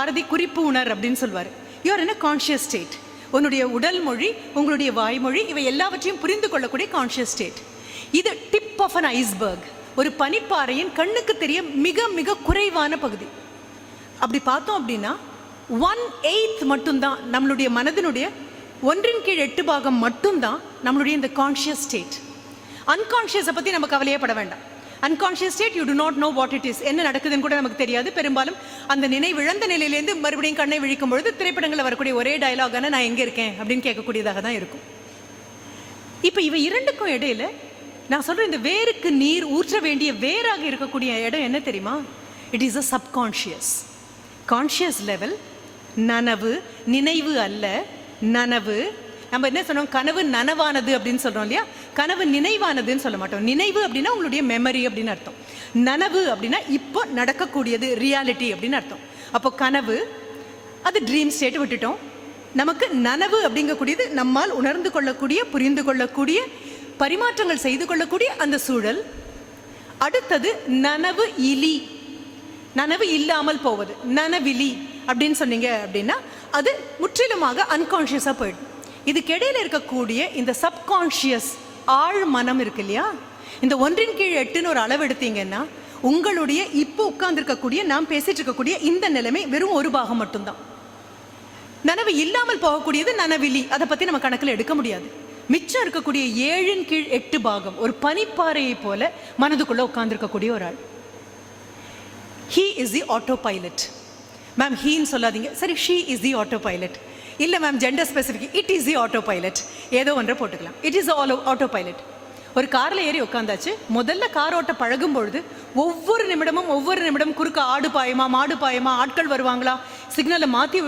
பாரதி குறிப்பு உணர் அப்படின்னு சொல்வார். You are in a conscious state உன்னுடைய உடல் மொழி உங்களுடைய வாய்மொழி இவை எல்லாவற்றையும் புரிந்து கொள்ளக்கூடிய கான்ஷியஸ் ஸ்டேட் இது டிப் ஆஃப் அன் ஐஸ்பர்க் ஒரு பனிப்பாறையின் கண்ணுக்கு தெரிய மிக மிக குறைவான பகுதி. அப்படி பார்த்தோம் அப்படின்னா ஒன் எயித் மட்டும்தான் நம்மளுடைய மனதினுடைய ஒன்றின் கீழ் எட்டு பாகம் மட்டும்தான் நம்மளுடைய இந்த கான்ஷியஸ் ஸ்டேட் அன்கான்ஷியஸை பற்றி நம்ம கவலையே பட வேண்டாம். Unconscious state you do not know what it is என்ன நடக்குதுன்னு கூட நமக்கு தெரியாது. பெரும்பாலும் அந்த நினைவிழந்த நிலையிலேருந்து மறுபடியும் கண்ணை விழிக்கும் பொழுது திரைப்படங்களில் வரக்கூடிய ஒரே டயலாகான நான் எங்கே இருக்கேன்? அப்படின்னு கேட்கக்கூடியதாக தான் இருக்கும். இப்போ இவை இரண்டுக்கும் இடையில நான் சொல்கிறேன் இந்த வேருக்கு நீர் ஊற்ற வேண்டிய வேராக இருக்கக்கூடிய இடம் என்ன தெரியுமா? It is a subconscious conscious level நனவு நினைவு அல்ல நனவு. நம்ம என்ன சொன்னோம்? கனவு நனவானது அப்படின்னு சொல்கிறோம் இல்லையா? கனவு நினைவானதுன்னு சொல்ல மாட்டோம். நினைவு அப்படின்னா உங்களுடைய மெமரி அப்படின்னு அர்த்தம். நனவு அப்படின்னா இப்போ நடக்கக்கூடியது ரியாலிட்டி அப்படின்னு அர்த்தம். அப்போ கனவு அது ட்ரீம் ஸ்டேட் விட்டுட்டோம். நமக்கு நனவு அப்படிங்கக்கூடியது நம்மால் உணர்ந்து கொள்ளக்கூடிய புரிந்து கொள்ளக்கூடிய பரிமாற்றங்கள் செய்து கொள்ளக்கூடிய அந்த சூழல். அடுத்தது நனவு இலி. நனவு இல்லாமல் போவது. நனவிலி அப்படின்னு சொன்னீங்க அப்படின்னா அது முற்றிலுமாக அன்கான்ஷியஸாக போயிடும். இதுக்கு இருக்கக்கூடிய இந்த சப்கான்ஷியஸ் ஆழ் மனம் இருக்கு இல்லையா? இந்த ஒன்றின் கீழ் எட்டுன்னு ஒரு அளவு எடுத்தீங்கன்னா உங்களுடைய இப்போ உட்கார்ந்துருக்கக்கூடிய நாம் பேசிட்டு இருக்கக்கூடிய இந்த நிலைமை வெறும் ஒரு பாகம் மட்டும்தான். நனவு இல்லாமல் போகக்கூடியது நனவிலி. அதை பற்றி நம்ம கணக்கில் எடுக்க முடியாது. மிச்சம் இருக்கக்கூடிய ஏழின் கீழ் எட்டு பாகம் ஒரு பனிப்பாறையை போல மனதுக்குள்ள உட்கார்ந்துருக்கக்கூடிய ஒரு ஆள். He is the autopilot ma'am ஹீன்னு சொல்லாதீங்க. சரி she is the auto pilot இல்லை ma'am gender specific it is the autopilot ஏதோ ஒன்றை போட்டுக்கலாம். It is all auto pilot ஒரு காரில் ஏறி உட்காந்தாச்சு முதல்ல கார் ஓட்ட பழகும் பொழுது ஒவ்வொரு நிமிடமும் ஒவ்வொரு நிமிடம் குறுக்க ஆடு பாயுமா மாடு பாயுமா ஆட்கள் வருவாங்களா? சிக்னலை மாற்றி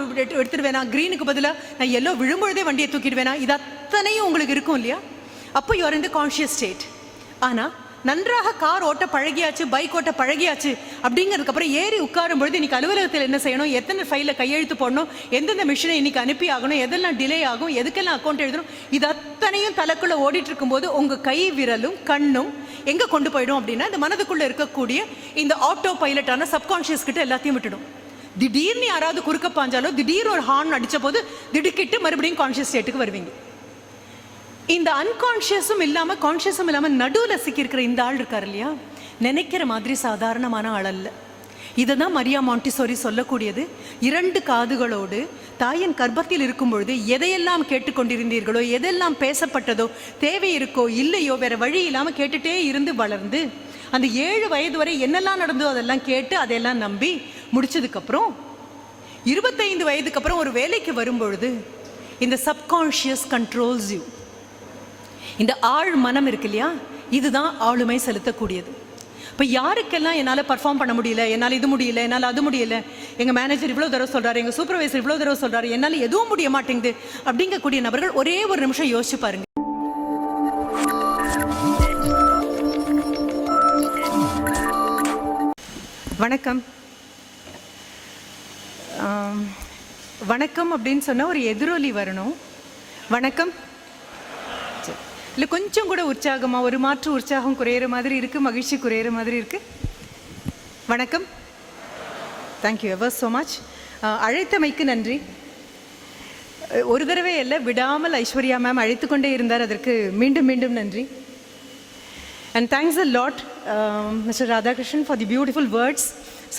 எடுத்துடுவேனா க்ரீனுக்கு பதிலாக நான் எல்லோ விழும்பொழுதே வண்டியை தூக்கிடுவேனா இது அத்தனையும் உங்களுக்கு இருக்கும் இல்லையா? அப்போ யூஆர் இந்த கான்ஷியஸ் ஸ்டேட் ஆனால் நன்றாக கார் ஓட்ட பழகியாச்சு பைக் ஓட்ட பழகியாச்சு அப்படிங்கிறதுக்கப்புறம் ஏறி உட்காரும் பொழுது இன்னைக்கு அலுவலகத்தில் என்ன செய்யணும்? எத்தனை ஃபைலில் கையெழுத்து போடணும்? எந்தெந்த மிஷினை இன்னைக்கு அனுப்பி ஆகணும்? எதெல்லாம் டிலே ஆகும்? எதுக்கெல்லாம் அக்கௌண்ட் எழுதணும்? இது அத்தனையும் தலைக்குள்ளே ஓடிட்டு இருக்கும்போது உங்கள் கை விரலும் கண்ணும் எங்கே கொண்டு போயிடும் அப்படின்னா இந்த மனதுக்குள்ளே இருக்கக்கூடிய இந்த ஆட்டோ பைலட்டான சப்கான்ஷியஸ் கிட்ட எல்லாத்தையும் விட்டுடும். திடீர்னு யாராவது குறுக்க பாஞ்சாலோ திடீர்னு ஒரு ஹார்ன் அடித்த போது திடுக்கிட்டு மறுபடியும் கான்ஷியஸ் ஸ்டேட்டுக்கு வருவீங்க. இந்த அன்கான்ஷியஸும் இல்லாமல் கான்ஷியஸும் இல்லாமல் நடுவில் சிக்கியிருக்கிற இந்த ஆள் இருக்கார் இல்லையா? நினைக்கிற மாதிரி சாதாரணமான ஆள் அல்ல. இதை தான் மரியா மாண்டிசோரி சொல்லக்கூடியது. இரண்டு காதுகளோடு தாயின் கர்ப்பத்தில் இருக்கும் பொழுது எதையெல்லாம் கேட்டுக்கொண்டிருந்தீர்களோ எதெல்லாம் பேசப்பட்டதோ தேவை இருக்கோ இல்லையோ வேற வழி இல்லாமல் கேட்டுட்டே இருந்து வளர்ந்து அந்த ஏழு வயது வரை என்னெல்லாம் நடந்தோ அதெல்லாம் கேட்டு அதையெல்லாம் நம்பி முடிச்சதுக்கப்புறம் இருபத்தைந்து வயதுக்கு அப்புறம் ஒரு வேலைக்கு வரும்பொழுது இந்த சப்கான்ஷியஸ் கண்ட்ரோல்ஸ் யூ இந்த ஆழ் மனம் இருக்கு இல்லையா? இதுதான் ஆளுமை செலுத்தக்கூடியது. இப்போ யாருக்கெல்லாம் என்னால் பர்ஃபார்ம் பண்ண முடியல என்னால் இது முடியல என்னால் அது முடியல எங்கள் மேனேஜர் இவ்வளோ தடவை சொல்கிறாரு எங்கள் சூப்பர்வைசர் இவ்வளோ தடவை சொல்கிறாரு என்னால் எதுவும் முடிய மாட்டேங்குது அப்படிங்கக்கூடிய நபர்கள் ஒரே ஒரு நிமிஷம் யோசிச்சு பாருங்க. வணக்கம். வணக்கம் அப்படின்னு சொன்னால் ஒரு எதிரொலி வரணும். வணக்கம். இல்லை கொஞ்சம் கூட உற்சாகமாக ஒரு மாற்று உற்சாகம் குறையிற மாதிரி இருக்குது மகிழ்ச்சி குறையிற மாதிரி இருக்குது வணக்கம். Thank you ever so much அழைத்தமைக்கு நன்றி. ஒரு தடவை இல்லை விடாமல் ஐஸ்வர்யா மேம் அழைத்து கொண்டே இருந்தார் அதற்கு மீண்டும் மீண்டும் நன்றி. And thanks a lot mister Radhakrishnan for the beautiful words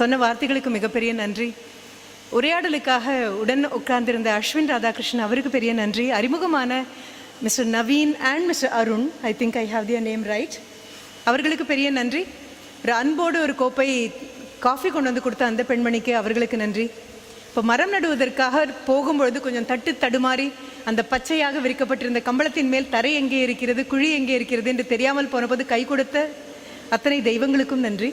சொன்ன வார்த்தைகளுக்கு மிகப்பெரிய நன்றி. உரையாடலுக்காக உடன் உட்கார்ந்திருந்த அஸ்வின் ராதாகிருஷ்ணன் அவருக்கு பெரிய நன்றி. அறிமுகமான mister Naveen and mister Arun I think I have their name right அவர்களுக்கு பெரிய நன்றி. ஒரு அன்போடு ஒரு கோப்பை காஃபி கொண்டு வந்து கொடுத்த அந்த பெண்மணிக்கு அவர்களுக்கு நன்றி. இப்போ மரம் நடுவதற்காக போகும்பொழுது கொஞ்சம் தட்டு தடுமாறி அந்த பச்சையாக விரிக்கப்பட்டிருந்த கம்பளத்தின் மேல் தரை எங்கே இருக்கிறது குழி எங்கே இருக்கிறது என்று தெரியாமல் போனபோது கை கொடுத்த அத்தனை தெய்வங்களுக்கும் நன்றி.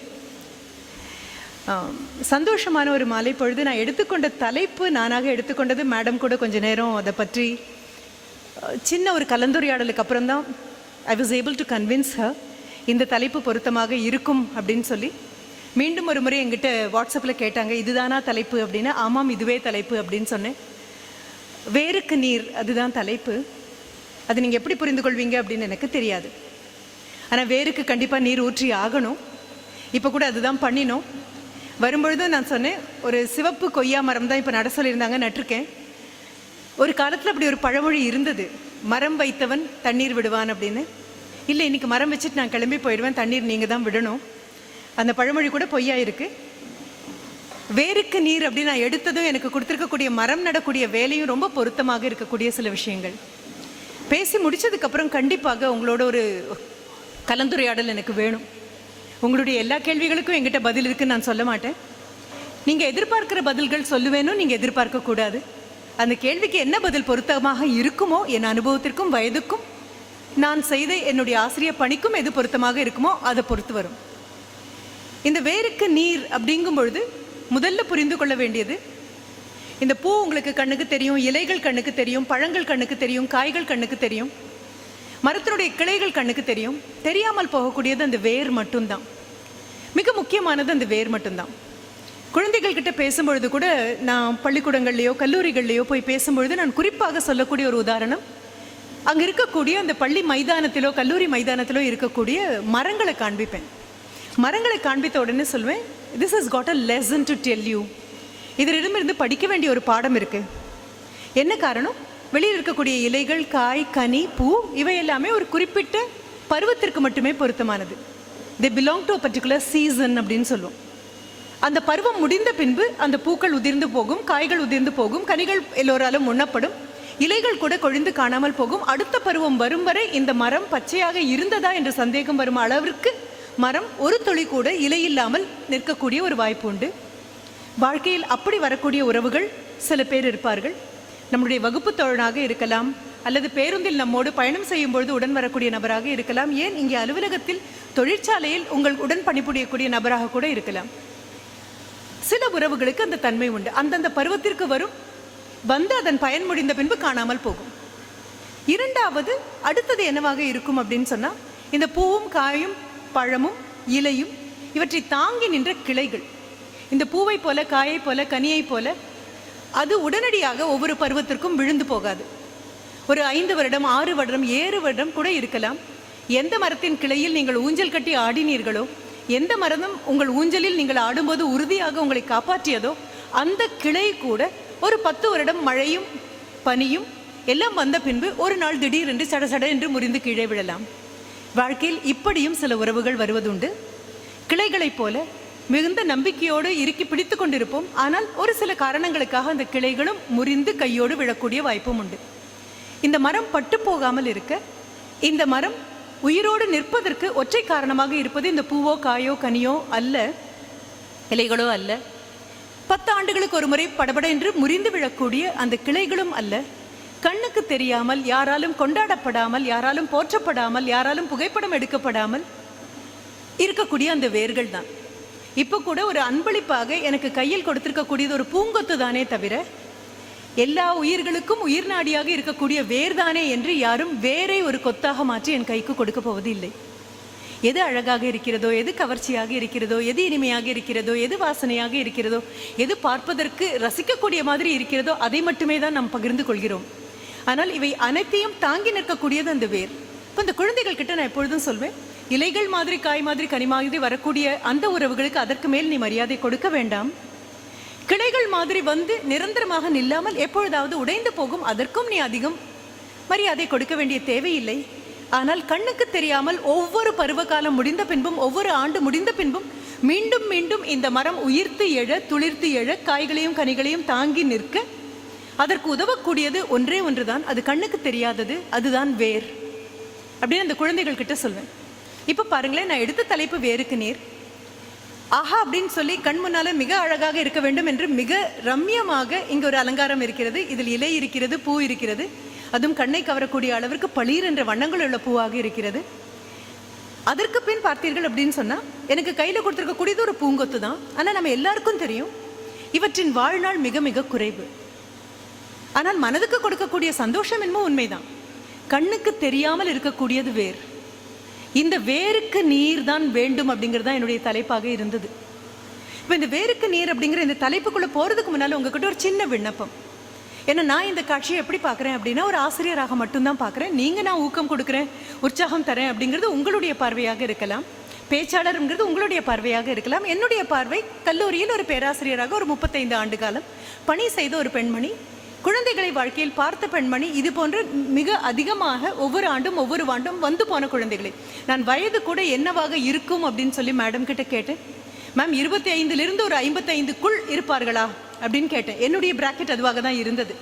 சந்தோஷமான ஒரு மாலை. பொழுது நான் எடுத்துக்கொண்ட தலைப்பு நானாக எடுத்துக்கொண்டது. மேடம் கூட கொஞ்ச நேரம் அதை பற்றி சின்ன ஒரு கலந்துரையாடலுக்கு அப்புறம் தான் I was able to convince her இந்த தலைப்பு பொருத்தமாக இருக்கும் அப்படின்னு சொல்லி. மீண்டும் ஒரு முறை எங்கிட்ட வாட்ஸ்அப்பில் கேட்டாங்க இதுதானா தலைப்பு? அப்படின்னு. ஆமாம் இதுவே தலைப்பு அப்படின்னு சொன்னேன். வேருக்கு நீர் அதுதான் தலைப்பு. அது நீங்கள் எப்படி புரிந்து கொள்வீங்க? அப்படின்னு எனக்கு தெரியாது. ஆனால் வேருக்கு கண்டிப்பாக நீர் ஊற்றி ஆகணும். இப்போ கூட அதுதான் பண்ணினோம். வரும்பொழுதும் நான் சொன்னேன் ஒரு சிவப்பு கொய்யா மரம் தான் இப்போ நட சொல்லியிருந்தாங்க நட்டிருக்கேன். ஒரு காலத்தில் அப்படி ஒரு பழமொழி இருந்தது. மரம் வைத்தவன் தண்ணீர் விடுவான் அப்படின்னு. இல்லை இன்னைக்கு மரம் வச்சுட்டு நான் கிளம்பி போயிடுவேன் தண்ணீர் நீங்கள் தான் விடணும். அந்த பழமொழி கூட பொய்யா இருக்குது வேருக்கு நீர் அப்படின்னு நான் எடுத்ததும் எனக்கு கொடுத்துருக்கக்கூடிய மரம் நடக்கூடிய வேலையும் ரொம்ப பொருத்தமாக இருக்கக்கூடிய சில விஷயங்கள். பேசி முடித்ததுக்கப்புறம் கண்டிப்பாக உங்களோட ஒரு கலந்துரையாடல் எனக்கு வேணும். உங்களுடைய எல்லா கேள்விகளுக்கும் எங்கிட்ட பதில் இருக்குன்னு நான் சொல்ல மாட்டேன். நீங்கள் எதிர்பார்க்கிற பதில்கள் சொல்லுவேனும் நீங்கள் எதிர்பார்க்கக்கூடாது அந்த கேள்விக்கு என்ன பதில் பொருத்தமாக இருக்குமோ என் அனுபவத்திற்கும் வயதுக்கும்? நான் செய்த என்னுடைய ஆசிரியர் பணிக்கும் எது பொருத்தமாக இருக்குமோ அதை பொறுத்து வரும். இந்த வேருக்கு நீர் அப்படிங்கும் பொழுது முதல்ல புரிந்து கொள்ள வேண்டியது இந்த பூ உங்களுக்கு கண்ணுக்கு தெரியும் இலைகள் கண்ணுக்கு தெரியும் பழங்கள் கண்ணுக்கு தெரியும் காய்கள் கண்ணுக்கு தெரியும் மரத்தினுடைய கிளைகள் கண்ணுக்கு தெரியும் தெரியாமல் போகக்கூடியது அந்த வேர் மட்டும்தான். மிக முக்கியமானது அந்த வேர் மட்டும்தான். குழந்தைகள் கிட்ட பேசும்பொழுது கூட நான் பள்ளிக்கூடங்கள்லையோ கல்லூரிகள்லையோ போய் பேசும்பொழுது நான் குறிப்பாக சொல்லக்கூடிய ஒரு உதாரணம். அங்கே இருக்கக்கூடிய அந்த பள்ளி மைதானத்திலோ கல்லூரி மைதானத்திலோ இருக்கக்கூடிய மரங்களை காண்பிப்பேன். மரங்களை காண்பித்த உடனே சொல்வேன் this is got a lesson to tell you இதிலிடமிருந்து படிக்க வேண்டிய ஒரு பாடம் இருக்கு. என்ன காரணம்? வெளியில் இருக்கக்கூடிய இலைகள் காய் கனி பூ இவை எல்லாமே ஒரு குறிப்பிட்ட பருவத்திற்கு மட்டுமே பொருத்தமானது. They belong to particular season அப்படின்னு சொல்லுவோம். அந்த பருவம் முடிந்த பின்பு அந்த பூக்கள் உதிர்ந்து போகும் காய்கள் உதிர்ந்து போகும் கனிகள் எல்லோராலும் உண்ணப்படும் இலைகள் கூட கொழிந்து காணாமல் போகும். அடுத்த பருவம் வரும் வரை இந்த மரம் பச்சையாக இருந்ததா என்று சந்தேகம் வரும் அளவிற்கு மரம் ஒரு துளி கூட இலை இல்லாமல் நிற்கக்கூடிய ஒரு வாய்ப்பு உண்டு. வாழ்க்கையில் அப்படி வரக்கூடிய உறவுகள் சில பேர் இருப்பார்கள். நம்முடைய வகுப்பு தோழனாக இருக்கலாம் அல்லது பேருந்தில் நம்மோடு பயணம் செய்யும் பொழுது உடன் வரக்கூடிய நபராக இருக்கலாம். ஏன் இங்கே அலுவலகத்தில் தொழிற்சாலையில் உங்கள் உடன் பணிபுரியக்கூடிய நபராக கூட இருக்கலாம். சில உறவுகளுக்கு அந்த தன்மை உண்டு. அந்தந்த பருவத்திற்கு வரும் வந்து அதன் பயன் முடிந்த பின்பு காணாமல் போகும். இரண்டாவது அடுத்தது என்னவாக இருக்கும் அப்படின்னு சொன்னால் இந்த பூவும் காயும் பழமும் இலையும் இவற்றை தாங்கி நின்ற கிளைகள். இந்த பூவை போல காயை போல கனியை போல அது உடனடியாக ஒவ்வொரு பருவத்திற்கும் விழுந்து போகாது. ஒரு ஐந்து வருடம் ஆறு வருடம் ஏழு வருடம் கூட இருக்கலாம். எந்த மரத்தின் கிளையில் நீங்கள் ஊஞ்சல் கட்டி ஆடினீர்களோ எந்த மரமும் உங்கள் ஊஞ்சலில் நீங்கள் ஆடும்போது உறுதியாக உங்களை காப்பாற்றியதோ அந்த கிளை கூட ஒரு பத்து வருடம் மழையும் பனியும் எல்லாம் வந்த பின்பு ஒரு நாள் திடீரென்று சட சட என்று முறிந்து கீழே விழலாம். வாழ்க்கையில் இப்படியும் சில உறவுகள் வருவதுண்டு. கிளைகளைப் போல மிகுந்த நம்பிக்கையோடு இறுக்கி பிடித்து கொண்டிருப்போம். ஆனால் ஒரு சில காரணங்களுக்காக அந்த கிளைகளும் முறிந்து கையோடு விழக்கூடிய வாய்ப்பும் உண்டு. இந்த மரம் பட்டு போகாமல் இருக்க இந்த மரம் உயிரோடு நிற்பதற்கு ஒற்றை காரணமாக இருப்பது இந்த பூவோ காயோ கனியோ அல்ல. இலைகளோ அல்ல. பத்து ஆண்டுகளுக்கு ஒரு முறை படபட என்று முறிந்து விழக்கூடிய அந்த கிளைகளும் அல்ல. கண்ணுக்கு தெரியாமல் யாராலும் கொண்டாடப்படாமல் யாராலும் போற்றப்படாமல் யாராலும் புகைப்படம் எடுக்கப்படாமல் இருக்கக்கூடிய அந்த வேர்கள் தான். இப்போ கூட ஒரு அன்பளிப்பாக எனக்கு கையில் கொடுத்திருக்கக்கூடியது ஒரு பூங்கொத்து தானே தவிர எல்லா உயிர்களுக்கும் உயிர் நாடியாக இருக்கக்கூடிய வேர்தானே என்று யாரும் வேரை ஒரு கொத்தாக மாற்றி என் கைக்கு கொடுக்க போவது இல்லை எது அழகாக இருக்கிறதோ எது கவர்ச்சியாக இருக்கிறதோ எது இனிமையாக இருக்கிறதோ எது வாசனையாக இருக்கிறதோ எது பார்ப்பதற்கு ரசிக்கக்கூடிய மாதிரி இருக்கிறதோ அதை மட்டுமே தான் நாம் பகிர்ந்து கொள்கிறோம். ஆனால் இவை அனைத்தையும் தாங்கி நிற்கக்கூடியது அந்த வேர். இப்போ இந்த குழந்தைகள் கிட்ட நான் எப்பொழுதும் சொல்வேன் இலைகள் மாதிரி காய் மாதிரி கனி மாதிரி வரக்கூடிய அந்த உறவுகளுக்கு அதற்கு மேல் நீ மரியாதை கொடுக்க வேண்டாம். கிளைகள் மாதிரி வந்து நிரந்தரமாக நில்லாமல் எப்பொழுதாவது உடைந்து போகும் அதற்கும் நீ அதிகம். மரியாதை கொடுக்க வேண்டிய தேவையில்லை. ஆனால் கண்ணுக்கு தெரியாமல் ஒவ்வொரு பருவகாலம் முடிந்த பின்பும் ஒவ்வொரு ஆண்டு முடிந்த பின்பும் மீண்டும் மீண்டும் இந்த மரம் உயிர்த்து எழ துளிர்த்து எழ காய்களையும் கனிகளையும் தாங்கி நிற்க அதற்கு உதவக்கூடியது ஒன்றே ஒன்றுதான். அது கண்ணுக்கு தெரியாதது அதுதான் வேர். அப்படின்னு அந்த குழந்தைகள் கிட்ட சொல்வேன். இப்போ பாருங்களேன் நான் எடுத்த தலைப்பு வேருக்கு நீர். ஆஹா அப்படின்னு சொல்லி கண் முன்னால மிக அழகாக இருக்க வேண்டும் என்று மிக ரம்யமாக இங்க ஒரு அலங்காரம் இருக்கிறது. இதில் இலை இருக்கிறது பூ இருக்கிறது. அதுவும் கண்ணை கவரக்கூடிய அளவிற்கு பளீர் என்ற வண்ணங்கள் உள்ள பூவாக இருக்கிறது. அதற்கு பின் பார்த்தீர்கள் அப்படின்னு சொன்னா எனக்கு கையில கொடுத்துருக்கக்கூடியது ஒரு பூங்கொத்து தான். ஆனா நம்ம எல்லாருக்கும் தெரியும் இவற்றின் வாழ்நாள் மிக மிக குறைவு. ஆனால் மனதுக்கு கொடுக்கக்கூடிய சந்தோஷம் என்னமோ உண்மைதான். கண்ணுக்கு தெரியாமல் இருக்கக்கூடியது வேர் இந்த வேருக்கு நீர் தான் வேண்டும் அப்படிங்கிறது தான் என்னுடைய தலைப்பாக இருந்தது. இப்போ இந்த வேருக்கு நீர் அப்படிங்கிற இந்த தலைப்புக்குள்ளே போகிறதுக்கு முன்னால் உங்ககிட்ட ஒரு சின்ன விண்ணப்பம். ஏன்னா நான் இந்த காட்சியை எப்படி பார்க்குறேன் அப்படின்னா ஒரு ஆசிரியராக மட்டும்தான் பார்க்குறேன். நீங்கள் நான் ஊக்கம் கொடுக்குறேன் உற்சாகம் தரேன் அப்படிங்கிறது உங்களுடைய பார்வையாக இருக்கலாம். பேச்சாளருங்கிறது உங்களுடைய பார்வையாக இருக்கலாம். என்னுடைய பார்வை கல்லூரியில் ஒரு பேராசிரியராக ஒரு முப்பத்தைந்து ஆண்டு காலம் பணி செய்த ஒரு பெண்மணி குழந்தைகளை வாழ்க்கையில் பார்த்த பெண்மணி இது போன்று மிக அதிகமாக ஒவ்வொரு ஆண்டும் ஒவ்வொரு ஆண்டும் வந்து போன குழந்தைகளை. நான் வயது கூட என்னவாக இருக்கும் அப்படின்னு சொல்லி மேடம் கிட்ட கேட்டேன். மேம் இருபத்தி ஐந்திலிருந்து ஒரு ஐம்பத்தைந்துக்குள் இருப்பார்களா? அப்படின்னு கேட்டேன். என்னுடைய பிராக்கெட் அதுவாக தான் இருந்தது.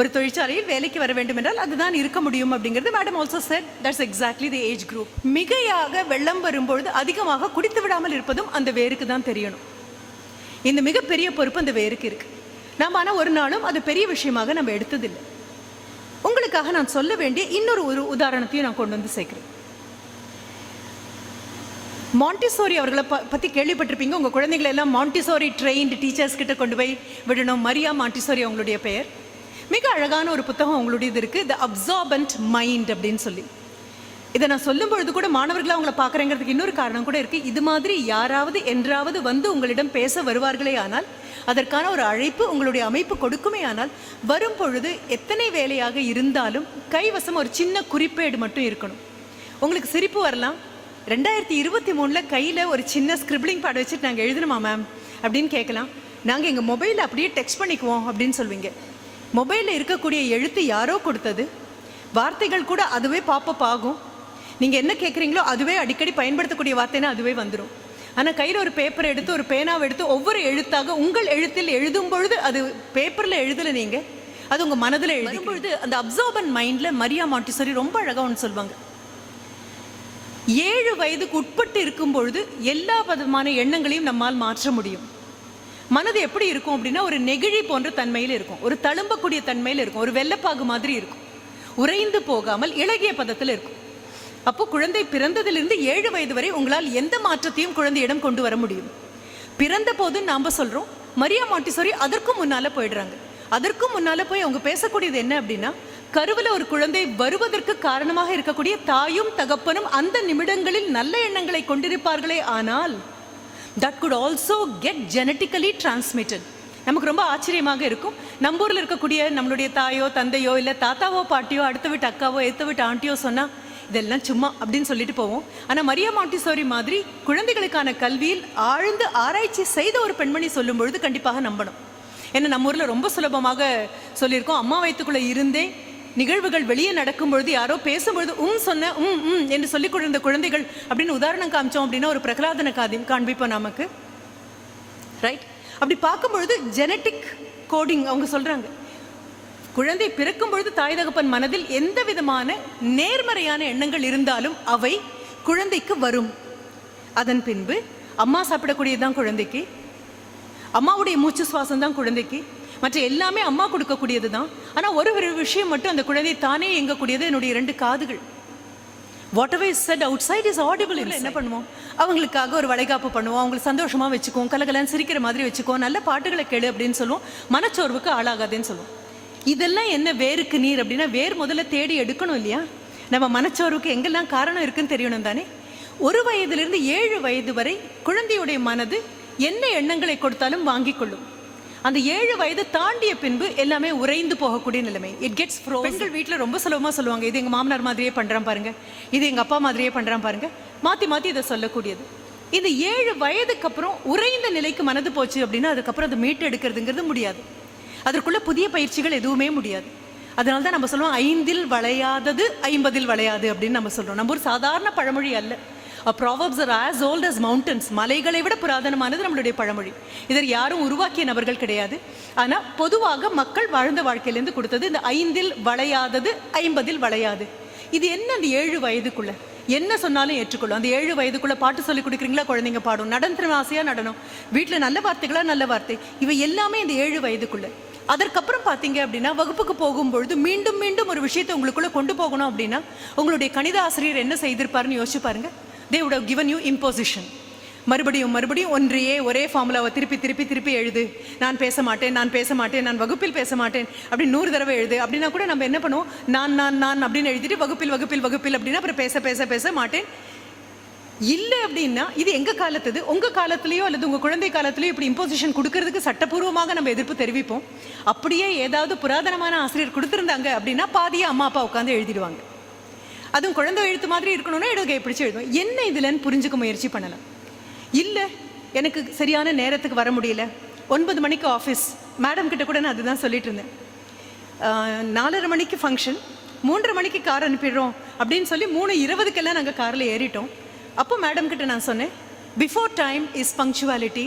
ஒரு தொழிற்சாலையில் வேலைக்கு வர வேண்டும் என்றால் அதுதான் இருக்க முடியும் அப்படிங்கிறது madam also said that's exactly the age group மிகையாக வெள்ளம் வரும்பொழுது அதிகமாக குடித்து விடாமல் இருப்பதும் அந்த வேருக்கு தான் தெரியணும். இந்த மிகப்பெரிய பொறுப்பு அந்த வேருக்கு இருக்கு. நாம் ஆனால் ஒரு நாளும் அது பெரிய விஷயமாக நம்ம எடுத்ததில்லை. உங்களுக்காக நான் சொல்ல வேண்டிய இன்னொரு ஒரு உதாரணத்தையும் நான் கொண்டு வந்து சேர்க்கிறேன். மாண்டிசோரி அவர்களை ப பற்றி கேள்விப்பட்டிருப்பீங்க. உங்கள் குழந்தைகளை எல்லாம் மாண்டிசோரி ட்ரெயின்டு டீச்சர்ஸ் கிட்ட கொண்டு போய் விடணும். மரியா மாண்டிசோரி அவங்களுடைய பெயர். மிக அழகான ஒரு புத்தகம் அவங்களுடையது இருக்குது த அப்சார்பண்ட் மைண்ட் அப்படின்னு சொல்லி. இதை நான் சொல்லும் பொழுது கூட மாணவர்களாக அவங்கள பார்க்குறேங்கிறதுக்கு இன்னொரு காரணம் கூட இருக்குது இது மாதிரி யாராவது என்றாவது வந்து உங்களிடம் பேச வருவார்களே ஆனால் அதற்கான ஒரு அழைப்பு உங்களுடைய அமைப்பு கொடுக்குமே ஆனால் வரும் பொழுது எத்தனை வேலையாக இருந்தாலும் கைவசம் ஒரு சின்ன குறிப்பேடு மட்டும் இருக்கணும். உங்களுக்கு சிரிப்பு வரலாம். ரெண்டாயிரத்தி இருபத்தி மூணில் கையில் ஒரு சின்ன ஸ்கிரிப்ளிங் பேட் வச்சுட்டு நாங்கள் எழுதணுமா மேம் அப்படின்னு கேட்கலாம். நாங்கள் எங்கள் மொபைலில் அப்படியே டெக்ஸ்ட் பண்ணிக்குவோம் அப்படின்னு சொல்வீங்க. மொபைலில் இருக்கக்கூடிய எழுத்து யாரோ கொடுத்தது. வார்த்தைகள் கூட அதுவே பாப்பப் ஆகும். நீங்கள் என்ன கேட்குறீங்களோ அதுவே அடிக்கடி பயன்படுத்தக்கூடிய வார்த்தைன்னா அதுவே வந்துடும் ஆனால் கையில் ஒரு பேப்பர் எடுத்து ஒரு பேனாவை எடுத்து ஒவ்வொரு எழுத்தாக உங்கள் எழுத்தில் எழுதும் பொழுது அது பேப்பரில் எழுதலை நீங்கள் அது உங்கள் மனதில் எழுதும் பொழுது அந்த அப்சர்பன் மைண்டில் மரியா மாட்டிசரி ரொம்ப அழகாக ஒன்று சொல்லுவாங்க ஏழு வயதுக்கு உட்பட்டு இருக்கும் பொழுது எல்லா விதமான எண்ணங்களையும் நம்மால் மாற்ற முடியும். மனது எப்படி இருக்கும் அப்படின்னா ஒரு நெகிழி போன்ற தன்மையில் இருக்கும். ஒரு தழும்பக்கூடிய தன்மையில் இருக்கும். ஒரு வெள்ளப்பாகு மாதிரி இருக்கும். உறைந்து போகாமல் இலகிய பதத்தில் இருக்கும். அப்போ குழந்தை பிறந்ததிலிருந்து ஏழு வயது வரை உங்களால் எந்த மாற்றத்தையும் குழந்தையிடம் கொண்டு வர முடியும். பிறந்த போது நாம சொல்றோம் மரியா மாட்டிசோரி அதற்கும் முன்னால போயிடுறாங்க. அதற்கும் முன்னால போய் அவங்க பேசக்கூடியது என்ன அப்படின்னா கருவில் ஒரு குழந்தை வருவதற்கு காரணமாக இருக்கக்கூடிய தாயும் தகப்பனும் அந்த நிமிடங்களில் நல்ல எண்ணங்களை கொண்டிருப்பார்களே ஆனால் that good also get genetically transmitted நமக்கு ரொம்ப ஆச்சரியமாக இருக்கும். நம்ம ஊரில் இருக்கக்கூடிய நம்மளுடைய தாயோ தந்தையோ இல்லை தாத்தாவோ பாட்டியோ அடுத்த வீட்டு அக்காவோ எடுத்த வீட்டு ஆண்டியோ சொன்னால் இதெல்லாம் சும்மா அப்படின்னு சொல்லிட்டு போவோம். ஆனால் மரியா மாட்டிசோரி மாதிரி குழந்தைகளுக்கான கல்வியில் ஆழ்ந்து ஆராய்ச்சி செய்த ஒரு பெண்மணி சொல்லும் பொழுது கண்டிப்பாக நம்பணும். ஏன்னா நம்ம ஊரில் ரொம்ப சுலபமாக சொல்லியிருக்கோம். அம்மா வயிற்றுக்குள்ளே இருந்தே நிகழ்வுகள் வெளியே நடக்கும் பொழுது யாரோ பேசும்பொழுது உம் சொன்ன உம் உம் என்று சொல்லிக் கொண்டிருந்த குழந்தைகள் அப்படின்னு உதாரணம் காமிச்சோம் அப்படின்னா ஒரு பிரகலாதன காதி காண்பிப்போம் நமக்கு. ரைட் அப்படி பார்க்கும்பொழுது ஜெனட்டிக் கோடிங் அவங்க சொல்கிறாங்க குழந்தை பிறக்கும் பொழுது தாய் தகப்பன் மனதில் எந்த விதமான நேர்மறையான எண்ணங்கள் இருந்தாலும் அவை குழந்தைக்கு வரும். அதன் பின்பு அம்மா சாப்பிடக்கூடியதுதான் குழந்தைக்கு. அம்மாவுடைய மூச்சு சுவாசம் தான் குழந்தைக்கு. மற்ற எல்லாமே அம்மா கொடுக்கக்கூடியது தான். ஆனால் ஒரு ஒரு விஷயம் மட்டும் அந்த குழந்தை தானே இயங்கக்கூடியது என்னுடைய ரெண்டு காதுகள். Whatever is said outside is audible இல்லை என்ன பண்ணுவோம்? அவங்களுக்காக ஒரு வளைகாப்பு பண்ணுவோம். அவங்களை சந்தோஷமாக வச்சுக்குவோம். கலகலன்னு சிரிக்கிற மாதிரி வச்சுக்குவோம். நல்ல பாட்டுகளை கேளு அப்படின்னு சொல்லுவோம். மனச்சோர்வுக்கு ஆளாகாதேன்னு சொல்லுவோம். இதெல்லாம் என்ன வேருக்கு நீர் அப்படின்னா வேர் முதல்ல தேடி எடுக்கணும் இல்லையா? நம்ம மனச்சோர்வுக்கு எங்கெல்லாம் காரணம் இருக்குன்னு தெரியணும் தானே? ஒரு வயதிலிருந்து ஏழு வயது வரை குழந்தையுடைய மனது என்ன எண்ணங்களை கொடுத்தாலும் வாங்கிக் கொள்ளும். அந்த ஏழு வயது தாண்டிய பின்பு எல்லாமே உறைந்து போகக்கூடிய நிலைமை. இட் கெட்ஸ் ஃப்ரோ பெண்கள் வீட்டில் ரொம்ப சுலபமாக சொல்லுவாங்க இது எங்கள் மாமனார் மாதிரியே பண்ணுறான் பாருங்க. இது எங்கள் அப்பா மாதிரியே பண்ணுறான் பாருங்க. மாற்றி மாற்றி இதை சொல்லக்கூடியது. இந்த ஏழு வயதுக்கு அப்புறம் உறைந்த நிலைக்கு மனது போச்சு அப்படின்னா அதுக்கப்புறம் அதை மீட்டு எடுக்கிறதுங்கிறது முடியாது. அதற்குள்ள புதிய பயிற்சிகள் எதுவுமே முடியாது. அதனால தான் நம்ம சொல்லுவோம் ஐந்தில் வளையாதது ஐம்பதில் வளையாது அப்படின்னு நம்ம சொல்றோம். நம்ம ஒரு சாதாரண பழமொழி அல்ல. Proverbs are as old as mountains மலைகளை விட புராதனமானது நம்மளுடைய பழமொழி. இதில் யாரும் உருவாக்கிய நபர்கள் கிடையாது. ஆனால் பொதுவாக மக்கள் வாழ்ந்த வாழ்க்கையிலேருந்து கொடுத்தது இந்த ஐந்தில் வளையாதது ஐம்பதில் வளையாது. இது என்ன அந்த ஏழு வயதுக்குள்ள? என்ன சொன்னாலும் ஏற்றுக்கொள்ளும். அந்த ஏழு வயதுக்குள்ள பாட்டு சொல்லி கொடுக்குறீங்களா குழந்தைங்க பாடும். நடன ஆசையா நடனம். வீட்டில் நல்ல வார்த்தைகளா நல்ல வார்த்தை. இவை எல்லாமே இந்த ஏழு வயதுக்குள்ள. அதற்கப்புறம் பார்த்தீங்க அப்படின்னா வகுப்புக்கு போகும்பொழுது மீண்டும் மீண்டும் ஒரு விஷயத்தை உங்களுக்குள்ள கொண்டு போகணும் அப்படின்னா உங்களுடைய கணித ஆசிரியர் என்ன செய்திருப்பாருன்னு யோசிச்சு பாருங்க. They would have given you imposition. மறுபடியும் மறுபடியும் ஒன்றையே ஒரே ஃபார்முலாவை திருப்பி திருப்பி திருப்பி எழுது. நான் பேச மாட்டேன் நான் பேச மாட்டேன் நான் வகுப்பில் பேச மாட்டேன் அப்படின்னு நூறு தடவை எழுது. அப்படின்னா கூட நம்ம என்ன பண்ணுவோம்? நான் நான் நான் அப்படின்னு எழுதிட்டு வகுப்பில் வகுப்பில் வகுப்பில் அப்படின்னா அப்புறம் பேச பேச பேச மாட்டேன். இல்லை அப்படின்னா இது எங்கள் காலத்துது? உங்கள் காலத்துலேயோ அல்லது உங்கள் குழந்தை காலத்துலேயோ இப்படி இம்போசிஷன் கொடுக்கறதுக்கு சட்டப்பூர்வமாக நம்ம எதிர்ப்பு தெரிவிப்போம். அப்படியே ஏதாவது புராதனமான ஆசிரியர் கொடுத்துருந்தாங்க அப்படின்னா பாதியே அம்மா அப்பா உட்காந்து எழுதிடுவாங்க. அதுவும் குழந்தை எழுத்து மாதிரி இருக்கணும்னா இடதுகையை பிடிச்சி எழுதுவோம். என்ன இதுலன்னு புரிஞ்சுக்க முயற்சி பண்ணலாம். இல்லை எனக்கு சரியான நேரத்துக்கு வர முடியல. ஒன்பது மணிக்கு ஆஃபீஸ் மேடம் கிட்ட கூட நான் அதுதான் சொல்லிட்டு இருந்தேன். நாலரை மணிக்கு ஃபங்க்ஷன் மூன்றரை மணிக்கு கார் அனுப்பிடுறோம் அப்படின்னு சொல்லி மூணு இருபதுக்கெல்லாம் நாங்கள் காரில் ஏறிட்டோம். அப்போ மேடம் கிட்ட நான் சொன்னேன் before time is punctuality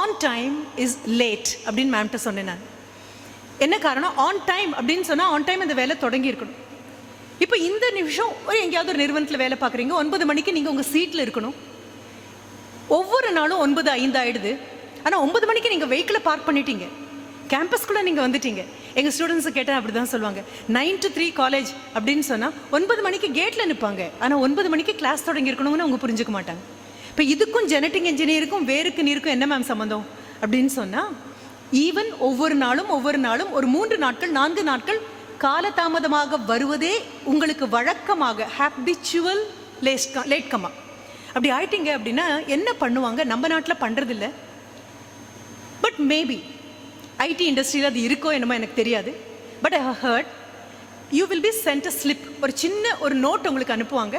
on time is late அப்படின்னு மேம்கிட்ட சொன்னேன் நான். என்ன காரணம்? ஆன் டைம் அப்படின்னு சொன்னால் ஆன் டைம் அந்த வேலை தொடங்கி இருக்கணும். இப்போ இந்த நிமிஷம் ஒரு எங்கேயாவது ஒரு நிறுவனத்தில் வேலை பார்க்குறீங்க ஒன்பது மணிக்கு நீங்கள் உங்கள் சீட்டில் இருக்கணும். ஒவ்வொரு நாளும் ஒன்பது ஐந்து ஆயிடுது. ஆனால் ஒன்பது மணிக்கு நீங்கள் வெஹிக்கிளை பார்க் பண்ணிட்டீங்க. கேம்பஸ்குள்ளே நீங்கள் வந்துட்டீங்க. எங்கள் ஸ்டூடெண்ட்ஸு கேட்டால் அப்படி தான் சொல்லுவாங்க. நைன் டு த்ரீ காலேஜ் அப்படின்னு சொன்னால் ஒன்பது மணிக்கு கேட்டில் நிற்பாங்க ஆனால் ஒன்பது மணிக்கு கிளாஸ் தொடங்கியிருக்கணும்னு அவங்க புரிஞ்சுக்க மாட்டாங்க. இப்போ இதுக்கும் ஜெனட்டிக் இன்ஜினியருக்கும் வேருக்கு நீருக்கும் என்ன மேம் சம்மந்தம் அப்படின்னு சொன்னால் ஈவன் ஒவ்வொரு நாளும் ஒவ்வொரு நாளும் ஒரு மூன்று நாட்கள் நான்கு நாட்கள் காலதாமதமாக வருவதே உங்களுக்கு வழக்கமாக ஹேபிச்சுவல் லேஸ்கா லேட்கமா அப்படி ஆயிட்டீங்க அப்படின்னா என்ன பண்ணுவாங்க? நம்ம நாட்டில் பண்ணுறதில்ல பட் மேபி ஐடி இண்டஸ்ட்ரியில் அது இருக்கோ என்னமோ எனக்கு தெரியாது. But I heard you will be sent a slip ஒரு சின்ன ஒரு நோட் உங்களுக்கு அனுப்புவாங்க.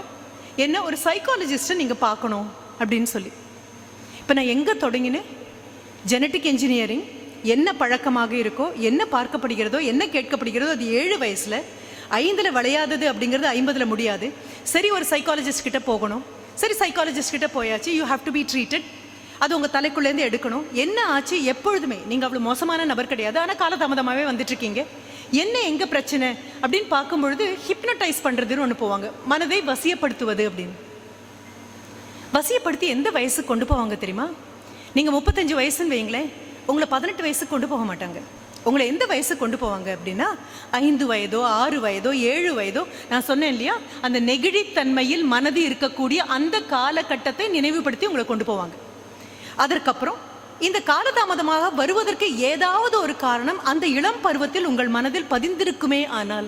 என்ன ஒரு சைக்காலஜிஸ்ட்டை நீங்கள் பார்க்கணும் அப்படின்னு சொல்லி. இப்போ நான் எங்கே தொடங்கினேன் ஜெனட்டிக் இன்ஜினியரிங் என்ன பழக்கமாக இருக்கோ என்ன பார்க்கப்படுகிறதோ என்ன கேட்கப்படுகிறதோ அது ஏழு வயசில் ஐந்தில் விளையாதது அப்படிங்கிறது ஐம்பதில் முடியாது. சரி ஒரு சைக்காலஜிஸ்ட் கிட்ட போகணும். சரி சைக்காலஜிஸ்ட் கிட்ட போயாச்சு you have to be treated அது உங்கள் தலைக்குள்ளேருந்து எடுக்கணும். என்ன ஆச்சு? எப்பொழுதுமே. நீங்கள் அவ்வளோ மோசமான நபர் கிடையாது. ஆனால் காலதாமதமாகவே வந்துட்டுருக்கீங்க. என்ன எங்கே பிரச்சனை? அப்படின்னு பார்க்கும்பொழுது ஹிப்னடைஸ் பண்ணுறதுன்னு ஒன்று போவாங்க. மனதை வசியப்படுத்துவது அப்படின்னு. வசியப்படுத்தி எந்த வயசுக்கு கொண்டு போவாங்க தெரியுமா? நீங்கள் முப்பத்தஞ்சு வயசுன்னு வைங்களேன் உங்களை பதினெட்டு வயசுக்கு கொண்டு போக மாட்டாங்க. உங்களை எந்த வயசுக்கு கொண்டு போவாங்க அப்படின்னா ஐந்து வயதோ ஆறு வயதோ ஏழு வயதோ நான் சொன்னேன் இல்லையா? அந்த நெகிழித்தன்மையில் மனது இருக்கக்கூடிய அந்த காலகட்டத்தை நினைவுபடுத்தி உங்களை கொண்டு போவாங்க. அதற்கப்புறம் இந்த காலதாமதமாக வருவதற்கு ஏதாவது ஒரு காரணம் அந்த இளம் பருவத்தில் உங்கள் மனதில் பதிந்திருக்குமே ஆனால்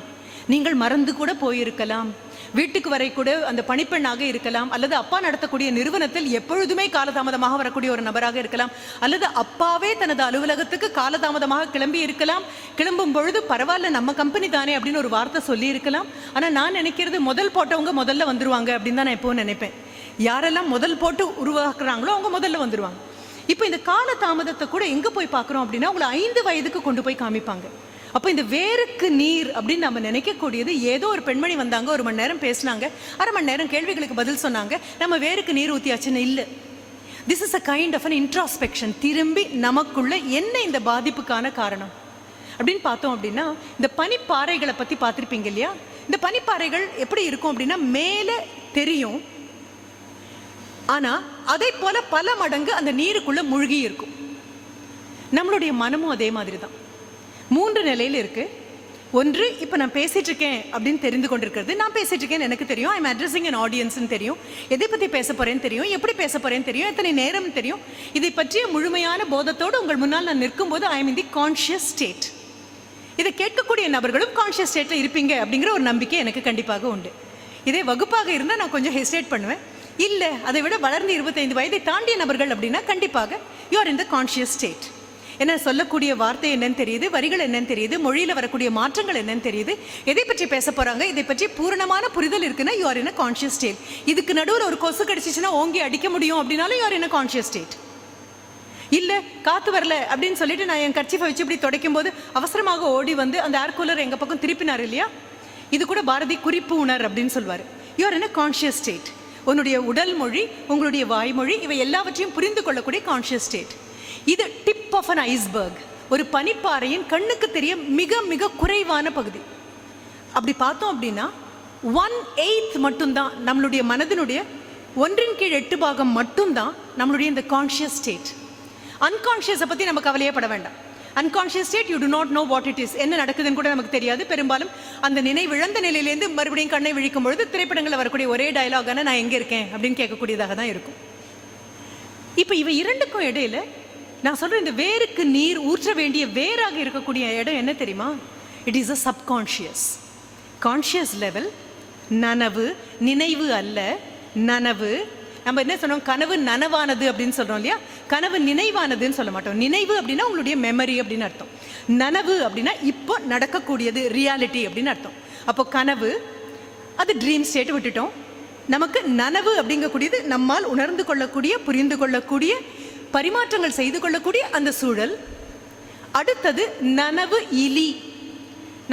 நீங்கள் மறந்து கூட போயிருக்கலாம். வீட்டுக்கு வரை கூட அந்த பணிப்பெண்ணாக இருக்கலாம் அல்லது அப்பா நடத்தக்கூடிய நிறுவனத்தில் எப்பொழுதுமே காலதாமதமாக வரக்கூடிய ஒரு நபராக இருக்கலாம் அல்லது அப்பாவே தனது அலுவலகத்துக்கு காலதாமதமாக கிளம்பி இருக்கலாம். கிளம்பும் பொழுது பரவாயில்ல நம்ம கம்பெனி தானே அப்படின்னு ஒரு வார்த்தை சொல்லி இருக்கலாம் ஆனால் நான் நினைக்கிறது முதல் போட்டவங்க முதல்ல வந்துருவாங்க அப்படின்னு தான் நான் எப்பவும் நினைப்பேன். யாரெல்லாம் முதல் போட்டு உருவாக்குறாங்களோ அவங்க முதல்ல வந்துடுவாங்க இப்போ இந்த கால தாமதத்தை கூட எங்கே போய் பார்க்குறோம் அப்படின்னா உங்களை ஐந்து வயதுக்கு கொண்டு போய் காமிப்பாங்க. அப்போ இந்த வேருக்கு நீர் அப்படின்னு நம்ம நினைக்கக்கூடியது ஏதோ ஒரு பெண்மணி வந்தாங்க ஒரு மணி நேரம் பேசினாங்க அரை மணி நேரம் கேள்விகளுக்கு பதில் சொன்னாங்க நம்ம வேருக்கு நீர் ஊற்றியாச்சுன்னு இல்லை. This is a kind of an introspection திரும்பி நமக்குள்ள என்ன இந்த பாதிப்புக்கான காரணம்? அப்படின்னு பார்த்தோம் அப்படின்னா இந்த பனிப்பாறைகளை பற்றி பார்த்துருப்பீங்க இல்லையா? இந்த பனிப்பாறைகள் எப்படி இருக்கும் அப்படின்னா மேலே தெரியும் ஆனால் அதை போல பல மடங்கு அந்த நீருக்குள்ளே மூழ்கி இருக்கும். நம்மளுடைய மனமும் அதே மாதிரி தான் மூன்று நிலையில் இருக்குது ஒன்று இப்போ நான் பேசிகிட்டு இருக்கேன் அப்படின்னு தெரிந்து கொண்டிருக்கிறது. நான் பேசிகிட்டு இருக்கேன்னு எனக்கு தெரியும். ஐம் அட்ரஸிங் அன் ஆடியன்ஸ்னு தெரியும். எதை பற்றி பேச போகிறேன்னு தெரியும். எப்படி பேச போகிறேன்னு தெரியும். எத்தனை நேரம் தெரியும். இதை பற்றிய முழுமையான போதத்தோடு உங்கள் முன்னால் நான் நிற்கும்போது I am in the conscious state இதை கேட்கக்கூடிய நபர்களும் கான்ஷியஸ் ஸ்டேட்டில் இருப்பீங்க அப்படிங்கிற ஒரு நம்பிக்கை எனக்கு கண்டிப்பாக உண்டு. இதே வகுப்பாக இருந்தால் நான் கொஞ்சம் ஹெசிடேட் பண்ணுவேன். இல்லை அதை விட வளர்ந்து இருபத்தைந்து வயதை தாண்டிய நபர்கள் அப்படின்னா கண்டிப்பாக you are in the conscious state என்ன சொல்லக்கூடிய வார்த்தை என்னன்னு தெரியுது வரிகள் என்னன்னு தெரியுது மொழியில் வரக்கூடிய மாற்றங்கள் என்னன்னு தெரியுது. எதை பற்றி பேச போகிறாங்க இதை பற்றி பூரணமான புரிதல் இருக்குன்னா you are in a conscious state இதுக்கு நடுவில் ஒரு கொசு கடிச்சிச்சுன்னா ஓங்கி அடிக்க முடியும் அப்படின்னாலும் you are in a conscious state இல்லை காத்து வரல அப்படின்னு சொல்லிட்டு நான் என் கட்சி வச்சு இப்படி துடைக்கும் போது அவசரமாக ஓடி வந்து அந்த ஏர் கூலர் எங்கள் பக்கம் திருப்பினார் இல்லையா? இது கூட பாரதி குறிப்பு உணர் அப்படின்னு சொல்வார். யூஆர் இன் கான்ஷியஸ் ஸ்டேட் உன்னுடைய உடல் மொழி உங்களுடைய வாய்மொழி இவை எல்லாவற்றையும் புரிந்து கொள்ளக்கூடிய கான்ஷியஸ் ஸ்டேட் இது டிப் ஆஃப் அன் ஐஸ்பர்க் ஒரு பனிப்பாறையின் கண்ணுக்கு தெரிய மிக மிக குறைவான பகுதி. அப்படி பார்த்தோம் அப்படின்னா ஒன் எயித் மட்டும்தான் நம்மளுடைய மனதினுடைய ஒன்றின் கீழ் எட்டு பாகம் மட்டும்தான் நம்மளுடைய இந்த கான்ஷியஸ் ஸ்டேட் அன்கான்ஷியஸை பற்றி நம்ம கவலையே பட வேண்டாம். Unconscious state you do not know what it is என்ன நடக்குதுன்னு கூட நமக்கு தெரியாது. பெரும்பாலும் அந்த நினைவிழந்த நிலையிலேருந்து மறுபடியும் கண்ணை விழிக்கும் பொழுது திரைப்படங்களில் வரக்கூடிய ஒரே டயலாகான நான் எங்கே இருக்கேன்? அப்படின்னு கேட்கக்கூடியதாக தான் இருக்கும். இப்போ இவை இரண்டுக்கும் இடையில நான் சொல்கிறேன் இந்த வேருக்கு நீர் ஊற்ற வேண்டிய வேராக இருக்கக்கூடிய இடம் என்ன தெரியுமா? It is a subconscious conscious level நனவு நினைவு அல்ல நனவு நம்ம என்ன சொன்னோம் கனவு நனவானது அப்படின்னு சொல்றோம் இல்லையா? கனவு நினைவானதுன்னு சொல்ல மாட்டோம். நினைவு அப்படின்னா உங்களுடைய மெமரி அப்படின்னு அர்த்தம். நனவு அப்படின்னா இப்போ நடக்கக்கூடியது ரியாலிட்டி அப்படின்னு அர்த்தம். அப்போ கனவு அது ட்ரீம் ஸ்டேட் விட்டுட்டோம். நமக்கு நனவு அப்படிங்கக்கூடியது நம்மால் உணர்ந்து கொள்ளக்கூடிய புரிந்து கொள்ளக்கூடிய பரிமாற்றங்கள் செய்து கொள்ளக்கூடிய அந்த சூழல். அடுத்தது நனவு இலி.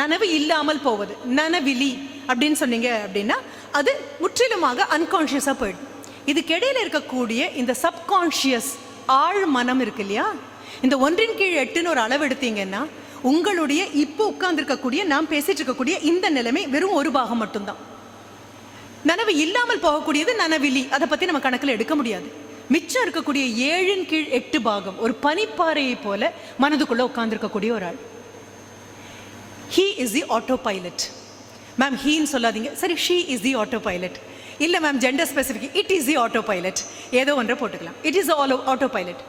நனவு இல்லாமல் போவது. நனவிலி அப்படின்னு சொன்னீங்க அப்படின்னா அது முற்றிலுமாக அன்கான்ஷியஸாக போயிடும். இதுக்கிடையில் இருக்கக்கூடிய இந்த சப்கான்ஷியஸ் ஆழ் மனம் இருக்கு இல்லையா? இந்த ஒன்றின் கீழ் எட்டுன்னு ஒரு அளவு எடுத்தீங்கன்னா உங்களுடைய இப்போ உட்கார்ந்துருக்கக்கூடிய நாம் பேசிட்டு இருக்கக்கூடிய இந்த நிலைமை வெறும் ஒரு பாகம் மட்டும்தான். நனவு இல்லாமல் போகக்கூடியது நனவிலி. அதை பற்றி நம்ம கணக்கில் எடுக்க முடியாது. மிச்சம் இருக்கக்கூடிய ஏழின் கீழ் எட்டு பாகம் ஒரு பனிப்பாறையை போல மனதுக்குள்ள உட்கார்ந்துருக்கக்கூடிய ஒரு ஆள். He is the autopilot ma'am ஹீன்னு சொல்லாதீங்க. சரி she is the auto pilot இல்லை ma'am gender specific it is the autopilot ஏதோ ஒன்றை போட்டுக்கலாம். It is all auto pilot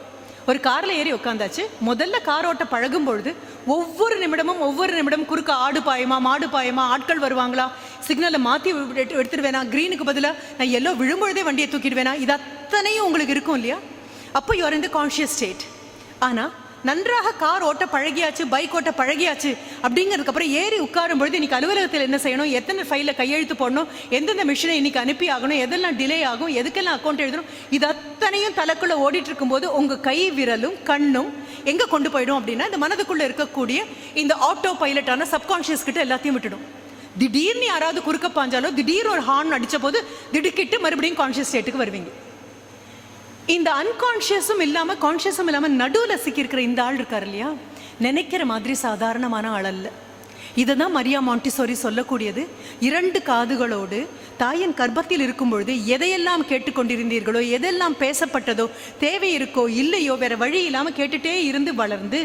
ஒரு காரில் ஏறி உட்காந்தாச்சு முதல்ல கார் ஓட்ட பழகும் பொழுது ஒவ்வொரு நிமிடமும் ஒவ்வொரு நிமிடம் குறுக்க ஆடு பாயமா மாடு பாயமா ஆட்கள் வருவாங்களா? சிக்னலை மாற்றி எடுத்துடுவேனா? க்ரீனுக்கு பதிலாக நான் எல்லோ விழும்பொழுதே வண்டியை தூக்கிடுவேனா? இது அத்தனையும் உங்களுக்கு இருக்கும் இல்லையா? அப்போ யூஆர் இந்த கான்ஷியஸ் ஸ்டேட் ஆனால் நன்றாக கார் ஓட்ட பழகியாச்சு பைக் ஓட்ட பழகியாச்சு அப்படிங்கிறதுக்கு அப்புறம் ஏறி உட்காரும் பொழுது இன்னைக்கு அலுவலகத்தில் என்ன செய்யணும்? எத்தனை ஃபைலில் கையெழுத்து போடணும்? எந்தெந்த மிஷினை இன்னைக்கு அனுப்பி ஆகணும்? எதெல்லாம் டிலே ஆகும்? எதுக்கெல்லாம் அக்கௌண்ட் எழுதணும்? இது அத்தனையும் தலைக்குள்ளே ஓடிட்டு இருக்கும்போது உங்கள் கை விரலும் கண்ணும் எங்கே கொண்டு போயிடும் அப்படின்னா இந்த மனதுக்குள்ளே இருக்கக்கூடிய இந்த ஆட்டோ பைலட்டான சப்கான்ஷியஸ் கிட்ட எல்லாத்தையும் விட்டுடும். திடீர்னு யாராவது குறுக்க பாஞ்சாலோ திடீர்னு ஒரு ஹார்ன் அடித்த போது திடுக்கிட்டு மறுபடியும் கான்ஷியஸ் ஸ்டேட்டுக்கு வருவீங்க. இந்த அன்கான்ஷியஸும் இல்லாமல் கான்ஷியஸும் இல்லாமல் நடுவில் சிக்கியிருக்கிற இந்த ஆள் இருக்கார் இல்லையா? நினைக்கிற மாதிரி சாதாரணமான ஆள் அல்ல. இதை தான் மரியா மாண்டிசோரி சொல்லக்கூடியது. இரண்டு காதுகளோடு தாயின் கர்ப்பத்தில் இருக்கும் பொழுது எதையெல்லாம் கேட்டுக்கொண்டிருந்தீர்களோ எதெல்லாம் பேசப்பட்டதோ தேவை இருக்கோ இல்லையோ வேற வழி இல்லாமல் கேட்டுட்டே இருந்து வளர்ந்து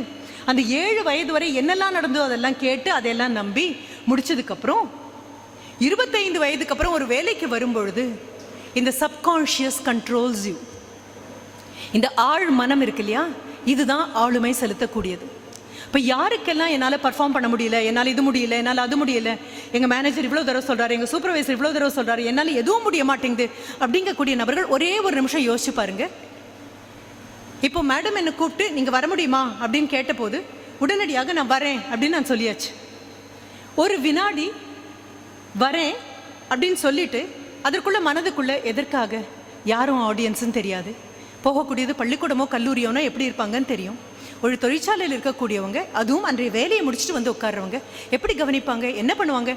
அந்த ஏழு வயது வரை என்னெல்லாம் நடந்தோ அதெல்லாம் கேட்டு அதையெல்லாம் நம்பி முடிச்சதுக்கப்புறம் இருபத்தைந்து வயதுக்கு அப்புறம் ஒரு வேலைக்கு வரும்பொழுது இந்த சப்கான்ஷியஸ் கண்ட்ரோல்ஸ் யூ இந்த ஆழ் மனம் இருக்கு இல்லையா? இதுதான் ஆளுமை செலுத்தக்கூடியது. இப்போ யாருக்கெல்லாம் என்னால் பர்ஃபார்ம் பண்ண முடியல என்னால் இது முடியல என்னால் அது முடியல எங்கள் மேனேஜர் இவ்வளோ தடவை சொல்கிறாரு எங்கள் சூப்பர்வைசர் இவ்வளோ தடவை சொல்கிறாரு என்னால் எதுவும் முடிய மாட்டேங்குது அப்படிங்கக்கூடிய நபர்கள் ஒரே ஒரு நிமிஷம் யோசிச்சு பாருங்க. இப்போ மேடம் என்னை கூப்பிட்டு நீங்கள் வர முடியுமா? அப்படின்னு கேட்டபோது உடனடியாக நான் வரேன் அப்படின்னு நான் சொல்லியாச்சு. ஒரு வினாடி வரேன் அப்படின்னு சொல்லிட்டு அதற்குள்ள மனதுக்குள்ள எதற்காக? யாரும் ஆடியன்ஸுன்னு தெரியாது. போகக்கூடியது பள்ளிக்கூடமோ கல்லூரியோனோ எப்படி இருப்பாங்கன்னு தெரியும். ஒரு தொழிற்சாலையில் இருக்கக்கூடியவங்க அதுவும் அன்றைய வேலையை முடிச்சுட்டு வந்து உட்காடுறவங்க எப்படி கவனிப்பாங்க? என்ன பண்ணுவாங்க?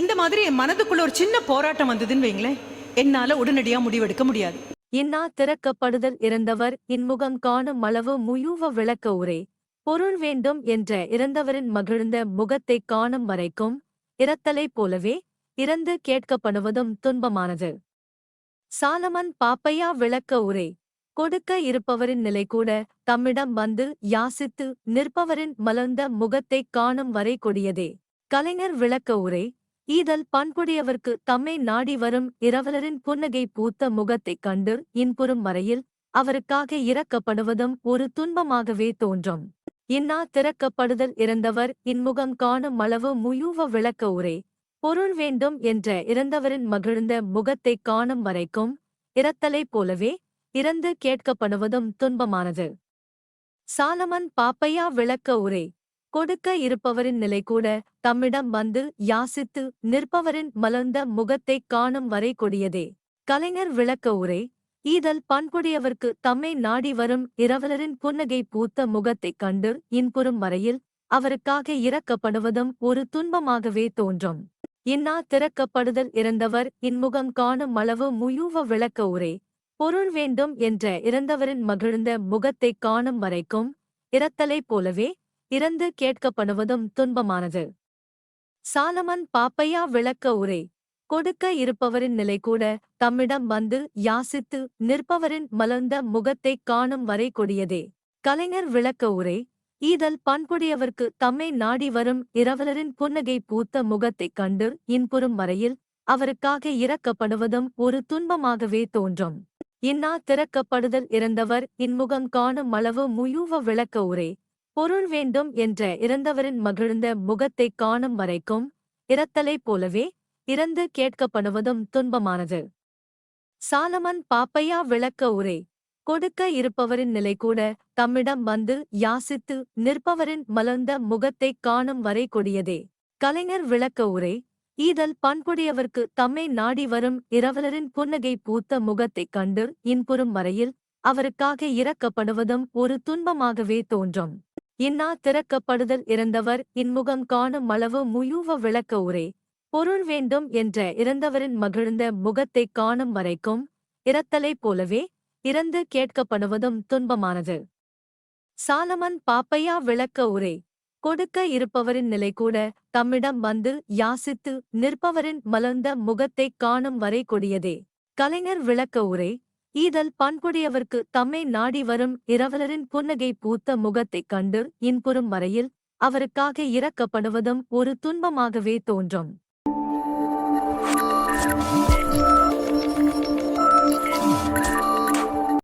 இந்த மாதிரி என் மனதுக்குள்ள ஒரு சின்ன போராட்டம் வந்ததுன்னு வைங்களேன். என்னால் உடனடியாக முடிவெடுக்க முடியாது. இன்னா திறக்கப்படுதல் இறந்தவர் இன்முகம் காணும் அளவு முயூவ விளக்க உரை. பொருள் வேண்டும் என்ற இறந்தவரின் மகிழ்ந்த முகத்தை காணும் வரைக்கும் இரத்தலை போலவே இறந்து கேட்கப்படுவதும் துன்பமானது. சாலமன் பாப்பையா விளக்க உரை. கொடுக்க இருப்பவரின் நிலை கூட தம்மிடம் வந்து யாசித்து நிற்பவரின் மலர்ந்த முகத்தைக் காணும் வரை கொடியதே. கலைஞர் விளக்க உரை ஈதல் பண்புடையவர்க்கு தம்மை நாடி வரும் இரவலரின் புன்னகை பூத்த முகத்தைக் கண்டு இன்புறும் வரையில் அவருக்காக இறக்கப்படுவதும் ஒரு துன்பமாகவே தோன்றும். இன்னா திறக்கப்படுதல் இறந்தவர் இன்முகம் காணும் அளவு முயூவ விளக்க உரை பொருள் வேண்டும் என்ற இறந்தவரின் மகிழ்ந்த முகத்தைக் காணும் வரைக்கும் இரத்தலைப் போலவே இறந்து கேட்கப்படுவதும் துன்பமானது. சாலமன் பாப்பையா விளக்க உரை கொடுக்க இருப்பவரின் நிலை கூட தம்மிடம் வந்து யாசித்து நிற்பவரின் மலர்ந்த முகத்தைக் காணும் வரை கொடியதே. கலைஞர் விளக்க உரை ஈதல் பண்புடையவர்க்கு தம்மை நாடி வரும் இரவலரின் புன்னகை பூத்த முகத்தைக் கண்டு இன்புறும் வரையில் அவருக்காக இறக்கப்படுவதும் ஒரு துன்பமாகவே தோன்றும். இன்னா திறக்கப்படுதல் இறந்தவர் இன்முகம் காணும் அளவு முயூவ விளக்க உரை பொருள் வேண்டும் என்ற இறந்தவரின் மகிழ்ந்த முகத்தைக் காணும் வரைக்கும் இரத்தலைப் போலவே இறந்து கேட்கப்படுவதும் துன்பமானது. சாலமன் பாப்பையா விளக்க உரை. கொடுக்க இருப்பவரின் நிலை கூட தம்மிடம் வந்து யாசித்து நிற்பவரின் மலர்ந்த முகத்தைக் காணும் வரை கொடியதே. கலைஞர் விளக்க உரை. ஈதல் பண்புடையவர்க்கு தம்மை நாடி வரும் இரவலரின் புன்னகை பூத்த முகத்தைக் கண்டு இன்புறும் வரையில் அவருக்காக இறக்கப்படுவதும் ஒரு துன்பமாகவே தோன்றும். இன்னா திறக்கப்படுதல் இறந்தவர் இன்முகம் காணும் அளவு முயூவ விளக்க உரை. பொருள் வேண்டும் என்ற இறந்தவரின் மகிழ்ந்த முகத்தைக் காணும் வரைக்கும் இரத்தலைப் போலவே இறந்து கேட்கப்படுவதும் துன்பமானது. சாலமன் பாப்பையா விளக்க உரை. கொடுக்க இருப்பவரின் நிலை கூட தம்மிடம் வந்து யாசித்து நிற்பவரின் மலர்ந்த முகத்தைக் காணும் வரை கொடியதே. கலைஞர் விளக்க உரை. ஈதல் பண்புடையவர்க்கு தம்மை நாடி வரும் இரவலரின் புன்னகை பூத்த முகத்தைக் கண்டு இன்புறும் வரையில் அவருக்காக இறக்கப்படுவதும் ஒரு துன்பமாகவே தோன்றும். இன்னா திறக்கப்படுதல் இறந்தவர் இன்முகம் காணும் அளவு முயூவ விளக்க உரே. பொருள் வேண்டும் என்ற இறந்தவரின் மகிழ்ந்த முகத்தைக் காணும் வரைக்கும் இரத்தலைப் போலவே இறந்து கேட்கப்படுவதும் துன்பமானது. சாலமன் பாப்பையா விளக்க உரை. கொடுக்க இருப்பவரின் நிலை கூட தம்மிடம் வந்து யாசித்து நிற்பவரின் மலர்ந்த முகத்தைக் காணும் வரை கொடியதே. கலைஞர் விளக்க உரை ஈதல் பண்புடையவர்க்கு தம்மை நாடி வரும் இரவலரின் புன்னகை பூத்த முகத்தைக் கண்டு இன்புறும் வரையில் அவருக்காக இறக்கப்படுவதும் ஒரு துன்பமாகவே தோன்றும்.